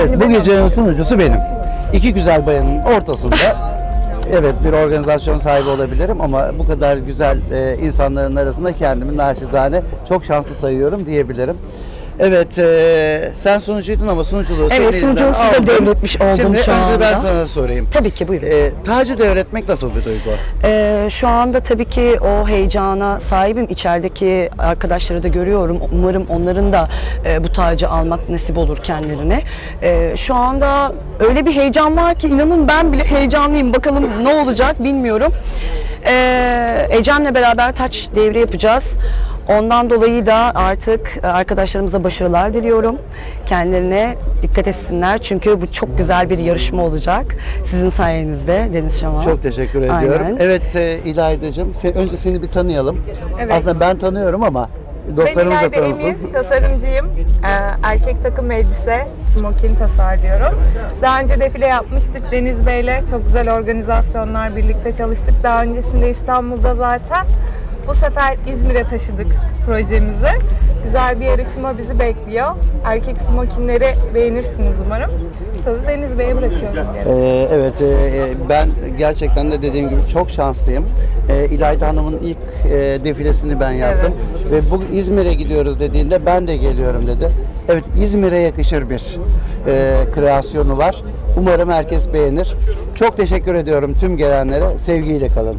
Evet bu gecenin sunucusu benim. İki güzel bayanın ortasında evet bir organizasyon sahibi olabilirim ama bu kadar güzel e, insanların arasında kendimi naçizane çok şanslı sayıyorum diyebilirim. Evet, e, sen sunucuydun ama sunuculuğu Evet, sunuculuğu size devretmiş oldum Şimdi şu önce ben anda. sana sorayım. Tabii ki buyurun. E, tacı devretmek nasıl bir duygu? Ee, şu anda tabii ki o heyecana sahibim. İçerideki arkadaşları da görüyorum. Umarım onların da e, bu tacı almak nasip olur kendilerine. Ee, şu anda öyle bir heyecan var ki inanın ben bile heyecanlıyım. Bakalım ne olacak bilmiyorum. Ee, Ecem'le beraber taç devri yapacağız. Ondan dolayı da artık e, arkadaşlarımıza başarılar diliyorum. Kendilerine dikkat etsinler çünkü bu çok güzel bir yarışma olacak. Sizin sayenizde Deniz Şaman. Çok teşekkür ediyorum. Aynen. Evet e, İlayda'cığım, se- önce seni bir tanıyalım. Evet. Aslında ben tanıyorum ama Ben dostlarımız da İlayda tanısın. Emir, tasarımcıyım. Ee, erkek takım elbise, smokin tasarlıyorum. Daha önce defile yapmıştık Deniz Bey'le. Çok güzel organizasyonlar birlikte çalıştık. Daha öncesinde İstanbul'da zaten. Bu sefer İzmir'e taşıdık projemizi. Güzel bir yarışma bizi bekliyor. Erkek smokinleri beğenirsiniz umarım. Sözü Deniz Bey'e bırakıyorum. Ee, evet, e, ben gerçekten de dediğim gibi çok şanslıyım. Ee, İlayda Hanım'ın ilk e, defilesini ben yaptım. Ve bu İzmir'e gidiyoruz dediğinde ben de geliyorum dedi. Evet, İzmir'e yakışır bir e, kreasyonu var. Umarım herkes beğenir. Çok teşekkür ediyorum tüm gelenlere. Sevgiyle kalın.